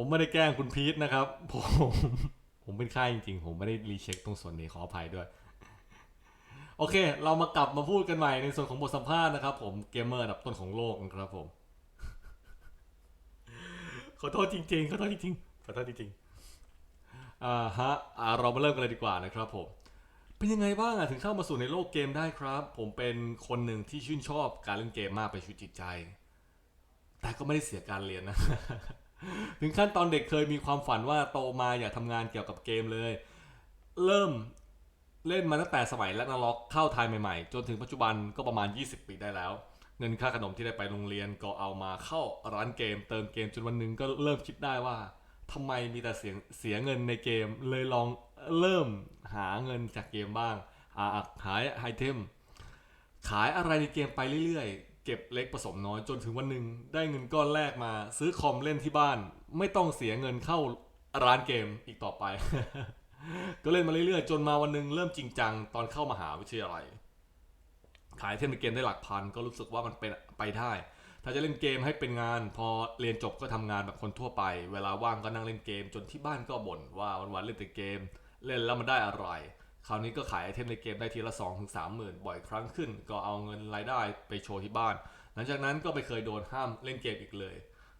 ผมไม่ได้แกล้งคุณพีทนะครับ ผม ผมเป็นค่ายจริงๆ ผมไม่ได้รีเช็คตรงส่วนนี้ขออภัยด้วย โอเค เรามากลับมาพูดกันใหม่ในส่วนของบทสัมภาษณ์นะครับ ผมเกมเมอร์ดับต้นของโลกนะครับผม ขอโทษจริงๆ ขอโทษจริงๆ ขอโทษจริงๆ อ่าฮะอ่าเรามาเริ่มกันเลยดีกว่านะครับผมเป็นยังไงบ้างอะถึงเข้ามาสู่ในโลกเกมได้ครับ ผมเป็นคนหนึ่งที่ชื่นชอบการเล่นเกมมากเป็นชีวิตจิตใจ แต่ก็ไม่ได้เสียการเรียนนะ ถึงขั้นตอนเด็กเคยมีความฝันว่าโตมาอยากทำงานเกี่ยวกับเกมเลย เริ่มเล่นมาตั้งแต่สมัยแรกนาล็อกเข้าไทยใหม่ๆ จนถึงปัจจุบันก็ประมาณ 20 ปีได้แล้ว เงินค่าขนมที่ได้ไปโรงเรียนก็เอามาเข้าร้านเกม เติมเกมจนวันหนึ่งก็เริ่มคิดได้ว่าทำไมมีแต่เสียเสียเงินในเกม เลยลองเริ่มหาเงินจากเกมบ้างหาหายไอเทมขายอะไรในเกมไปเรื่อย เก็บเล็กผสมน้อยจนถึงวันหนึ่งได้เงินก้อนแรกมาซื้อคอมเล่นที่บ้าน ไม่ต้องเสียเงินเข้าร้านเกมอีกต่อไป ก็เล่นมาเรื่อยๆ จนมาวันหนึ่งเริ่มจริงจังตอนเข้ามหาวิทยาลัย ขายเทมเกมได้หลักพันก็รู้สึกว่ามันเป็นไปได้ ถ้าจะเล่นเกมให้เป็นงาน พอเรียนจบก็ทำงานแบบคนทั่วไป เวลาว่างก็นั่งเล่นเกม จนที่บ้านก็บ่นว่าวันๆเล่นแต่เกม เล่นแล้วมันได้อะไร คราวนี้ก็ขายไอเทมในเกมได้ทีละ2อถึงสามหมื่นบ่อยครั้งขึ้น ก็เอาเงินรายได้ไปโชว์ที่บ้าน หลังจากนั้นก็ไม่เคยโดนห้ามเล่นเกมอีกเลย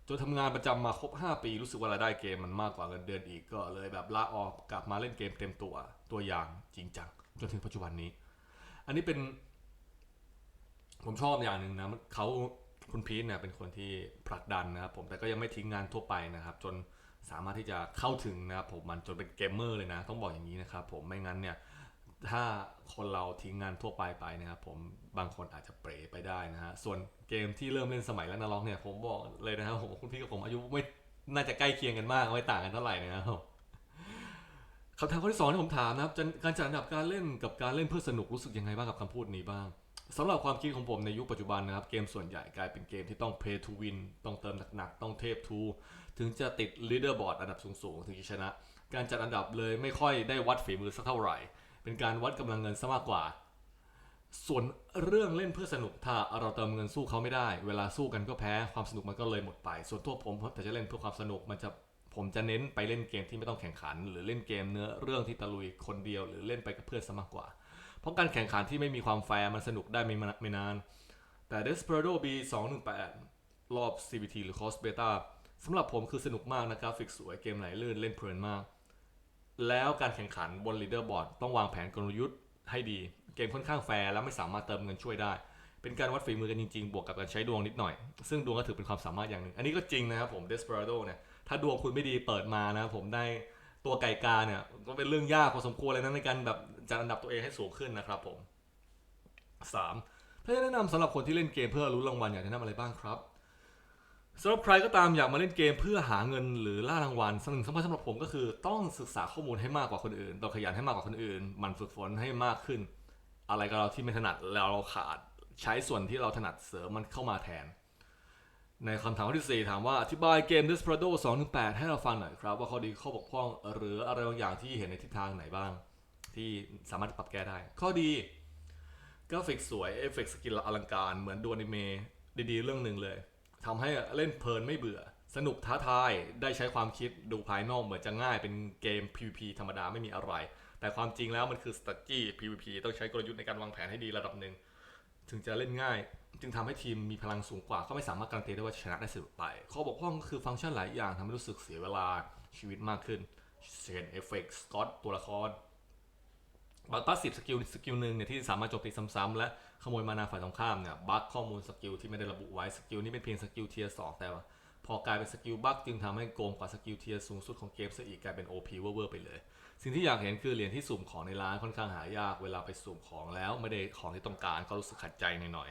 จนทำงานประจำมาครบ 5 ปีรู้สึกว่ารายได้เกมมันมากกว่าเงินเดือนอีกก็เลยแบบลาออกกลับมาเล่นเกมเต็มตัวตัวอย่างจริงจังจนถึงปัจจุบันนี้ อันนี้เป็น ผมชอบอย่างหนึ่งนะเขาคุณพีทเนี่ยเป็นคนที่ผลักดันนะครับผมแต่ก็ยังไม่ทิ้งงานทั่วไปนะครับ จน สามารถที่จะเข้าถึงนะครับผมมันจนเป็นเกมเมอร์เลยนะต้องบอกอย่างนี้นะครับผมไม่งั้นเนี่ยถ้าคนเราทิ้งงานทั่วไปไปนะครับผมบางคนอาจจะเปรไปได้นะฮะส่วนเกมที่เริ่มเล่นสมัยแรกนาล็อกเนี่ยผมบอกเลยนะครับผมคุณพี่กับผมอายุไม่น่าจะใกล้เคียงกันมากไม่ต่างกันเท่าไหร่นะครับคำถามข้อที่สองที่ผมถามนะครับการจัดอันดับการเล่นกับการเล่นเพื่อสนุกรู้สึกยังไงบ้างกับคำพูดนี้บ้าง สำหรับความคิดของผมในยุคปัจจุบันนะครับ เกมส่วนใหญ่กลายเป็นเกมที่ต้อง pay to win ต้องเติมหนักๆ ต้องเทพทูถึงจะติด leaderboard อันดับสูงๆ ถึงจะชนะ การจัดอันดับเลยไม่ค่อยได้วัดฝีมือสักเท่าไหร่ เป็นการวัดกำลังเงินซะมากกว่า ส่วนเรื่องเล่นเพื่อสนุกถ้าเราเติมเงินสู้เขาไม่ได้ เวลาสู้กันก็แพ้ความสนุกมันก็เลยหมดไป ส่วนตัวผมแต่จะเล่นเพื่อความสนุกมันจะผมจะเน้นไปเล่นเกมที่ไม่ต้องแข่งขัน หรือเล่นเกมเนื้อเรื่องที่ตะลุยคนเดียว หรือเล่นไปกับเพื่อนซะมากกว่า เพราะการแข่งขันที่ไม่มีความแฟร์มันสนุกได้ไม่มาไม่นาน แต่ Desperado B 218รอบ CBT หรือ Cross Beta สำหรับผมคือสนุกมากนะกราฟิกสวยเกมไหลลื่นเล่นเพลินมาก แล้วการแข่งขันบน leaderboard ต้องวางแผนกลยุทธ์ให้ดี เกมค่อนข้างแฟร์และไม่สามารถเติมเงินช่วยได้เป็นการวัดฝีมือกันจริงๆ บวกกับการใช้ดวงนิดหน่อย ซึ่งดวงก็ถือเป็นความสามารถอย่างหนึ่ง อันนี้ก็จริงนะครับผม Desperado เนี่ย ถ้าดวงคุณไม่ดีเปิดมานะผมได้ ตัวไก่กาเนี่ยก็เป็นเรื่องยากพอสมควรเลยนะในการแบบจัดอันดับตัวเองให้สูงขึ้นนะครับผม 3. ถ้าจะแนะนำสำหรับคนที่เล่นเกมเพื่อรู้รางวัลอยากแนะนำอะไรบ้างครับสำหรับใครก็ตามอยากมาเล่นเกมเพื่อหาเงินหรือล่ารางวัลสิ่งสำคัญสำหรับผมก็คือต้องศึกษาข้อมูลให้มากกว่าคนอื่นต้องขยันให้มากกว่าคนอื่น มันฝึกฝนให้มากขึ้น อะไรก็เราที่ไม่ถนัดแล้วเราขาดใช้ส่วนที่เราถนัดเสริมมันเข้ามาแทน ในคำถามข้อที่ 4 ถามว่าอธิบายเกม Desperado 2-8 ให้เราฟังหน่อยครับ ว่าข้อดีข้อบกพร่อง หรืออะไรบางอย่างที่เห็นในทิศทางไหนบ้าง ที่สามารถปรับแก้ได้ ข้อดีกราฟิกสวยเอฟเฟกต์สกิลอลังการ เหมือนดูอนิเมะดีๆ เรื่องหนึ่งเลยทำให้เล่นเพลินไม่เบื่อ สนุกท้าทายได้ใช้ความคิดดูภายนอกเหมือนจะง่ายเป็นเกม PVP ธรรมดาไม่มีอะไร แต่ความจริงแล้วมันคือ strategy PVP ต้องใช้กลยุทธ์ในการวางแผนให้ดีระดับหนึ่ง ถึงจะเล่นง่าย จึงทำให้ทีมมีพลังสูงกว่า ก็ไม่สามารถการันตีได้ว่าชนะได้เสมอไป ข้อบกพร่องก็คือฟังก์ชันหลายอย่างทำให้รู้สึกเสียเวลาชีวิตมากขึ้นเช่นเอฟเฟกต์สกอตตัวละครบัคพาสิบสกิลสกิลหนึ่งเนี่ยที่สามารถโจมตีซ้ำๆและขโมยมานาฝ่ายตรงข้ามเนี่ยบัคข้อมูลสกิลที่ไม่ได้ระบุไว้สกิลนี้เป็นเพียงสกิลเทียร์สองแต่ว่า พอกลายเป็นสกิลบัคจึงทำให้โกงกว่าสกิลเทียร์สูงสุดของเกมซะอีกกลายเป็น OP เวอร์ไปเลย สิ่งที่อยากเห็นคือเหรียญที่สุ่มของในร้านค่อนข้างหายากเวลาไปสุ่มของแล้วไม่ได้ของที่ต้องการก็รู้สึกขัดใจหน่อย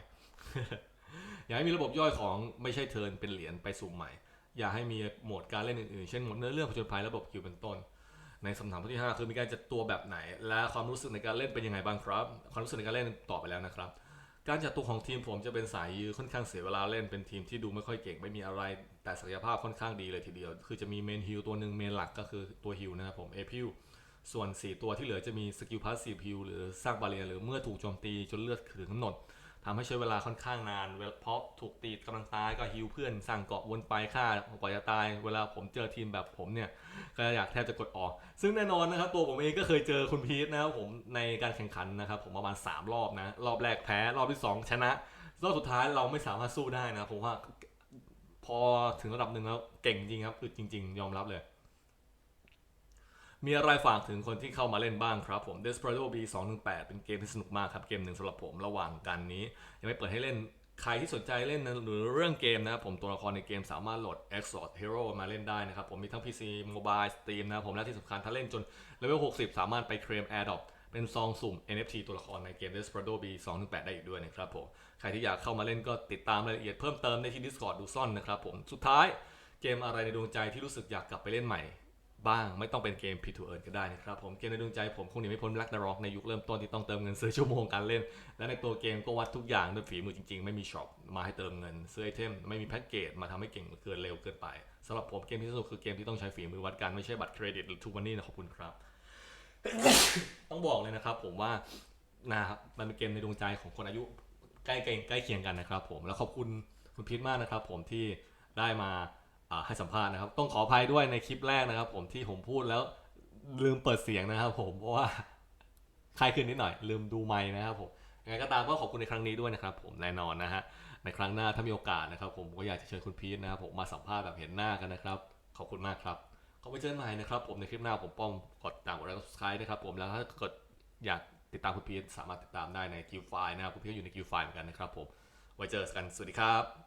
ๆอยากให้มีระบบย่อยของไม่ใช่เทิร์นเป็นเหรียญไปสุ่มใหม่ อยากให้มีโหมดการเล่นอื่นๆ เช่นโหมดเนื้อเรื่องผจญภัยระบบคิวเป็นต้น ในคำถามข้อที่ 5 คือมีการจัดตัวแบบไหน และความรู้สึกในการเล่นเป็นยังไงบ้างครับ ความรู้สึกในการเล่นตอบไปแล้วนะครับ การจัดตัวของทีมผมจะเป็นสายยื้อค่อนข้างเสียเวลาเล่นเป็นทีมที่ดูไม่ค่อยเก่งไม่มีอะไร แต่ศักยภาพค่อนข้างดีเลยทีเดียว คือจะมีเมนฮิลตัวหนึ่งเมนหลักก็คือตัวฮิลนะครับผมเอพิวส่วน 4 ตัวที่เหลือจะมีสกิลพาสซีฟฮิลหรือสร้างบาเรียหรือเมื่อถูกโจมตีจนเลือดถึงกำหนด ทำให้ใช้เวลาค่อนข้างนานเวลเพราะถูกตีกำลังตายก็ฮิวเพื่อนสั่งเกาะวนไปฆ่ากว่าจะตาย เวลาผมเจอทีมแบบผมเนี่ย ก็อยากแทบจะกดออก ซึ่งแน่นอนนะครับ ตัวผมเองก็เคยเจอคุณพีทนะครับผมในการแข่งขันนะครับผมประมาณ 3 รอบนะ รอบแรกแพ้รอบที่ 2 ชนะ รอบสุดท้ายเราไม่สามารถสู้ได้นะผมว่าพอถึงระดับหนึ่งแล้วเก่งจริงครับคือจริง ๆ ยอมรับเลย มีอะไรฝากถึงคนที่เข้ามาเล่นบ้างครับผม Desperado B 218เป็นเกมที่สนุกมากครับ เกมหนึ่งสำหรับผมระหว่างกันนี้ ยังไม่เปิดให้เล่นใครที่สนใจเล่นนะหรือเรื่องเกมนะครับผมตัวละครในเกมสามารถโหลด Exort Hero มาเล่นได้นะครับ ผมมีทั้ง PC Mobile Steam นะผมและที่สำคัญถ้าเล่นจนเลเวล60 สามารถไปเคลม AirDrop เป็นซองสุ่ม NFT ตัวละครในเกม Desperado B 218ได้อีกด้วยนะครับผม ใครที่อยากเข้ามาเล่นก็ติดตามรายละเอียดเพิ่มเติมได้ที่ Discord ดูซ่อนนะครับผม สุดท้ายเกมอะไรในดวงใจที่รู้สึกอยากกลับไปเล่นใหม่ บ้าง ไม่ต้องเป็นเกม P to Earn ก็ได้นะครับผมเกมในดวงใจผมคงหนีไม่พ้น Black Rock ในยุคเริ่มต้นที่ต้องเติมเงินซื้อชั่วโมงการเล่น และในตัวเกมก็วัดทุกอย่างด้วยฝีมือจริงๆ ไม่มีช็อปมาให้เติมเงินซื้อไอเทมไม่มีแพ็กเกจมาทำให้เก่งเกินเร็วเกินไปสำหรับผมเกมที่สนุกคือเกมที่ต้องใช้ฝีมือวัดกันไม่ใช่บัตรเครดิตหรือทูมันนี่นะขอบคุณครับ ต้องบอกเลยนะครับผมว่านะครับมันเป็นเกมในดวงใจของคนอายุใกล้ใกล้ใกล้เคียงกันนะครับผมแล้วขอบคุณคุณพีทมากนะครับผมที่ได้มา ให้สัมภาษณ์นะครับ ต้องขออภัยด้วยในคลิปแรกนะครับ ผมที่ผมพูดแล้วลืมเปิดเสียงนะครับ ผมเพราะว่าคลายขึ้นนิดหน่อย ลืมดูไมค์นะครับผมยังไงก็ตามก็ขอบคุณในครั้งนี้ด้วยนะครับ ผมแน่นอนนะฮะในครั้งหน้าถ้ามีโอกาสนะครับ ผมก็อยากจะเชิญคุณพีทนะครับผมมาสัมภาษณ์แบบเห็นหน้ากันนะครับ ขอบคุณมากครับขอไปเจอกันใหม่นะครับ ผมในคลิปหน้าผมป้อมกดตามกดไลค์กด subscribe นะครับ ผมแล้วถ้าเกิดอยากติดตามคุณพีทสามารถติดตามได้ในกิวไฟนะครับคุณพีทอยู่ในกิวไฟเหมือนกันนะครับ ผมไว้เจอกันสวัสดีครับ